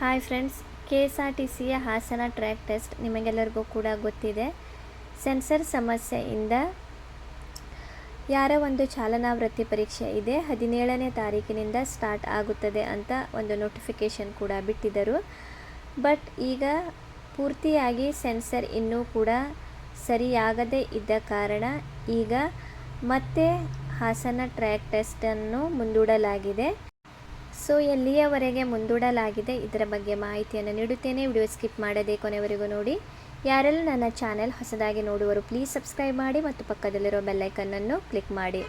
Hi friends K S R T ಸಿಯ Hassan track test ನಿಮಗೆಲ್ಲರಿಗೂ ಕೂಡ ಗೊತ್ತಿದೆ. ಸೆನ್ಸರ್ ಸಮಸ್ಯೆಯಿಂದ ಯಾರ ಒಂದು ಚಾಲನಾ ವೃತ್ತಿ ಪರೀಕ್ಷೆ ಇದೆ. ಹದಿನೇಳನೇ ತಾರೀಕಿನಿಂದ ಸ್ಟಾರ್ಟ್ ಆಗುತ್ತದೆ ಅಂತ ಒಂದು ನೋಟಿಫಿಕೇಷನ್ ಕೂಡ ಬಿಟ್ಟಿದ್ದರು. ಬಟ್ ಈಗ ಪೂರ್ತಿಯಾಗಿ ಸೆನ್ಸರ್ ಇನ್ನೂ ಕೂಡ ಸರಿಯಾಗದೇ ಇದ್ದ ಕಾರಣ ಈಗ ಮತ್ತೆ ಹಾಸನ ಟ್ರ್ಯಾಕ್ ಟೆಸ್ಟನ್ನು ಮುಂದೂಡಲಾಗಿದೆ. ಸೊ ಎಲ್ಲಿಯವರೆಗೆ ಮುಂದೂಡಲಾಗಿದೆ ಇದರ ಬಗ್ಗೆ ಮಾಹಿತಿಯನ್ನು ನೀಡುತ್ತೇನೆ. ವಿಡಿಯೋ ಸ್ಕಿಪ್ ಮಾಡದೆ ಕೊನೆವರೆಗೂ ನೋಡಿ. ಯಾರೆಲ್ಲ ನನ್ನ ಚಾನೆಲ್ ಹೊಸದಾಗಿ ನೋಡುವರು, ಪ್ಲೀಸ್ ಸಬ್ಸ್ಕ್ರೈಬ್ ಮಾಡಿ ಮತ್ತು ಪಕ್ಕದಲ್ಲಿರೋ ಬೆಲ್ಲೈಕನ್ನನ್ನು ಕ್ಲಿಕ್ ಮಾಡಿ.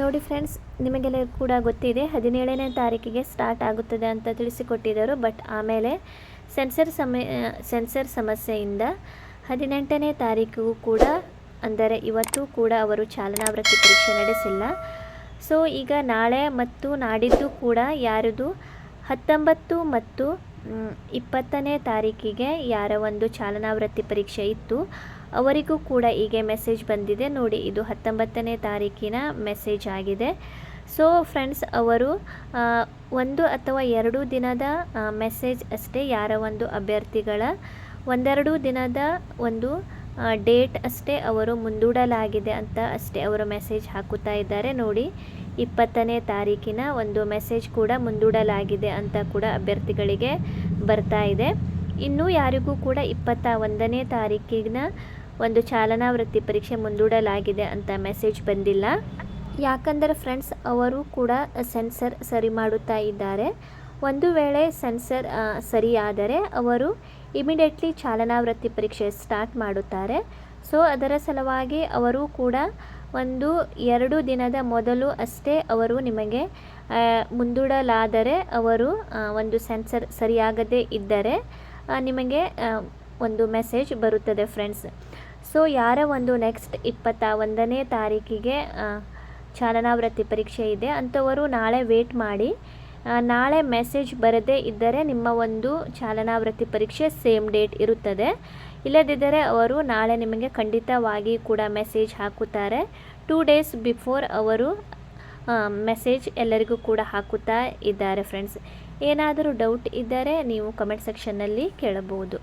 ನೋಡಿ ಫ್ರೆಂಡ್ಸ್, ನಿಮಗೆಲ್ಲ ಕೂಡ ಗೊತ್ತಿದೆ, ಹದಿನೇಳನೇ ತಾರೀಕಿಗೆ ಸ್ಟಾರ್ಟ್ ಆಗುತ್ತದೆ ಅಂತ ತಿಳಿಸಿಕೊಟ್ಟಿದ್ದರು, ಬಟ್ ಆಮೇಲೆ ಸೆನ್ಸರ್ ಸಮಯ, ಸೆನ್ಸರ್ ಸಮಸ್ಯೆಯಿಂದ ಹದಿನೆಂಟನೇ ತಾರೀಕಿಗೂ ಕೂಡ, ಅಂದರೆ ಇವತ್ತು ಕೂಡ ಅವರು ಚಾಲನಾ ವೃತ್ತಿ ಪರೀಕ್ಷೆ ನಡೆಸಿಲ್ಲ. ಸೊ ಈಗ ನಾಳೆ ಮತ್ತು ನಾಡಿದ್ದು ಕೂಡ ಯಾರದು? ಹತ್ತೊಂಬತ್ತು ಮತ್ತು ಇಪ್ಪತ್ತನೇ ತಾರೀಕಿಗೆ ಯಾರ ಒಂದು ಚಾಲನಾ ವೃತ್ತಿ ಪರೀಕ್ಷೆ ಇತ್ತು? ಅವರಿಗೂ ಕೂಡ ಹೀಗೆ ಮೆಸೇಜ್ ಬಂದಿದೆ. ನೋಡಿ, ಇದು ಹತ್ತೊಂಬತ್ತನೇ ತಾರೀಕಿನ ಮೆಸೇಜ್ ಆಗಿದೆ. ಸೊ ಫ್ರೆಂಡ್ಸ್, ಅವರು ಒಂದು ಅಥವಾ ಎರಡು ದಿನದ ಮೆಸೇಜ್ ಅಷ್ಟೇ ಯಾರ ಒಂದು ಅಭ್ಯರ್ಥಿಗಳ, ಒಂದೆರಡು ದಿನದ ಒಂದು ಡೇಟ್ ಅಷ್ಟೇ ಅವರು ಮುಂದೂಡಲಾಗಿದೆ ಅಂತ ಅಷ್ಟೇ ಅವರು ಮೆಸೇಜ್ ಹಾಕುತ್ತಾ ಇದ್ದಾರೆ. ನೋಡಿ, ಇಪ್ಪತ್ತನೇ ತಾರೀಕಿನ ಒಂದು ಮೆಸೇಜ್ ಕೂಡ ಮುಂದೂಡಲಾಗಿದೆ ಅಂತ ಕೂಡ ಅಭ್ಯರ್ಥಿಗಳಿಗೆ ಬರ್ತಾ ಇದೆ. ಇನ್ನೂ ಯಾರಿಗೂ ಕೂಡ ಇಪ್ಪತ್ತ ಒಂದನೇ ತಾರೀಕಿನ ಒಂದು ಚಾಲನಾ ವೃತ್ತಿ ಪರೀಕ್ಷೆ ಮುಂದೂಡಲಾಗಿದೆ ಅಂತ ಮೆಸೇಜ್ ಬಂದಿಲ್ಲ. ಯಾಕಂದರೆ ಫ್ರೆಂಡ್ಸ್, ಅವರು ಕೂಡ ಸೆನ್ಸರ್ ಸರಿ ಮಾಡುತ್ತಾ ಇದ್ದಾರೆ. ಒಂದು ವೇಳೆ ಸೆನ್ಸರ್ ಸರಿಯಾದರೆ ಅವರು ಇಮಿಡಿಯೇಟ್ಲಿ ಚಾಲನಾ ವೃತ್ತಿ ಪರೀಕ್ಷೆ ಸ್ಟಾರ್ಟ್ ಮಾಡುತ್ತಾರೆ. ಸೊ, ಅದರ ಸಲುವಾಗಿ ಅವರು ಕೂಡ ಒಂದು ಎರಡು ದಿನದ ಮೊದಲು ಅಷ್ಟೇ ಅವರು ನಿಮಗೆ ಮುಂದೂಡಲಾದರೆ ಅವರು ಒಂದು ಸೆನ್ಸರ್ ಸರಿಯಾಗದೇ ಇದ್ದರೆ ನಿಮಗೆ ಒಂದು ಮೆಸೇಜ್ ಬರುತ್ತದೆ ಫ್ರೆಂಡ್ಸ್. ಸೊ, ಯಾರ ಒಂದು ನೆಕ್ಸ್ಟ್ ಇಪ್ಪತ್ತ ಒಂದನೇ ತಾರೀಕಿಗೆ ಚಾಲನಾವೃತ್ತಿ ಚಾಲನಾ ವೃತ್ತಿ ಪರೀಕ್ಷೆ ಇದೆ, ಅಂಥವರು ನಾಳೆ ವೇಟ್ ಮಾಡಿ ನಾಳೆ ಮೆಸೇಜ್ ಬರದೇ ಇದ್ದರೆ ನಿಮ್ಮ ಒಂದು ಚಾಲನಾ ವೃತ್ತಿ ಪರೀಕ್ಷೆ ಸೇಮ್ ಡೇಟ್ ಇರುತ್ತದೆ. ಇಲ್ಲದಿದ್ದರೆ ಅವರು ನಾಳೆ ನಿಮಗೆ ಖಂಡಿತವಾಗಿ ಕೂಡ ಮೆಸೇಜ್ ಹಾಕುತ್ತಾರೆ. ಟೂ ಡೇಸ್ ಬಿಫೋರ್ ಅವರು ಮೆಸೇಜ್ ಎಲ್ಲರಿಗೂ ಕೂಡ ಹಾಕುತ್ತಾ ಇದ್ದಾರೆ ಫ್ರೆಂಡ್ಸ್ ಏನಾದರೂ ಡೌಟ್ ಇದ್ದರೆ ನೀವು ಕಮೆಂಟ್ ಸೆಕ್ಷನ್ನಲ್ಲಿ ಕೇಳಬಹುದು.